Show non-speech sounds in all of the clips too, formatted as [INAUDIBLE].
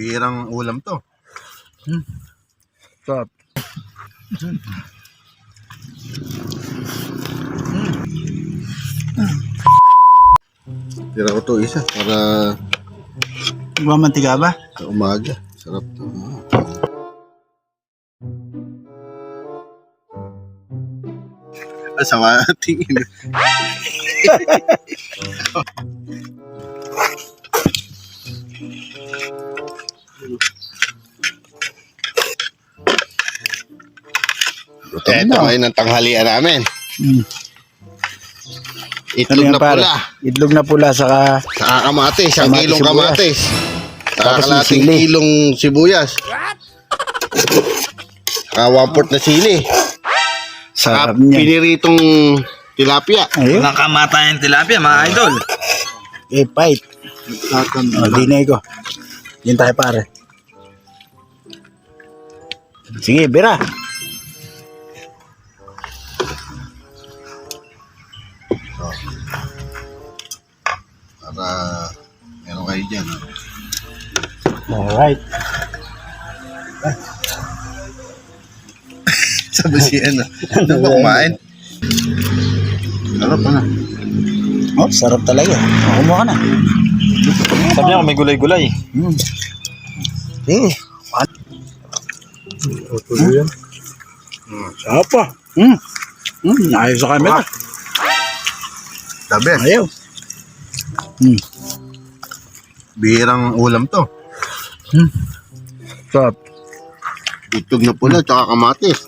Birang ulam to. Sarap. Tira ko to isa para Magmamantiga ba? sa umaga. Sarap to. Asama tingin. [LAUGHS] Gutom Ito na. ngayon ang tanghalian namin. Mm. Itlog yan, na pare? pula. Itlog na pula saka Saka kamatis. Isang Kamatis, kilong sibuyas. kamatis. Saka Tapos yung kalating sili. kilong sibuyas. Saka one fourth na sili. Saka sarap niya. piniritong tilapia. Ayun. Walang kamatayan tilapia, mga idol. Eh, fight. Oh, dinay ko. Yan tayo pare. Sige, bira. Para meron kayo dyan. ah. Alright. [LAUGHS] Sabi si ano. Ano ba kumain? Sarap na. Oh, sarap talaga. Oh, kumuha ka na. Sabi niya may gulay-gulay. Mm. Eh. Tuloy yan. Sarap pa. Mm. Mm, ayos sa camera. Sabi. Ayaw. Mm. Birang ulam to. Mm. Sarap. Itlog na pula tsaka kamatis.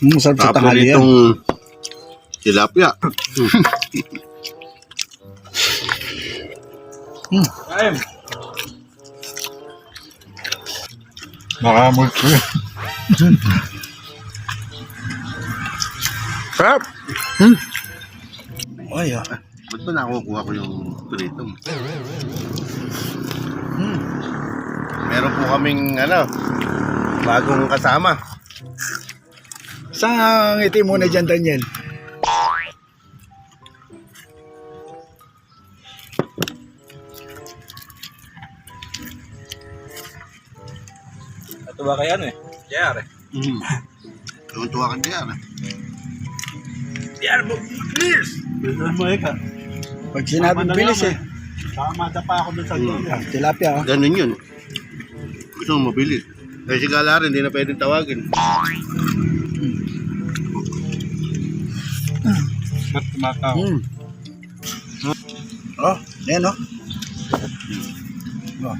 Mm, sarap sa Tapos tanghali yan. [LAUGHS] itong tilapia. Ayun. Baka multo Sarap. Hmm. Ay, ah. Ba't ba nakukuha ko yung prito? Hmm. Meron po kaming ano, bagong kasama. Saan ang ngiti muna dyan, Daniel? Ba kay ano eh? JR eh. Mm. Tuwa kan diyan. JR, please! Pag sinabing bilis eh. Kamada pa ako dun sa Ah, tilapia ah. Ganun yun. Gusto mo mabilis. Kasi si Gala rin, hindi na pwedeng tawagin. Ba't tumataw? Hmm. Oh, yan oh. Oh.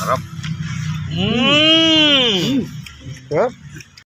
Sarap. Mmm! Sarap.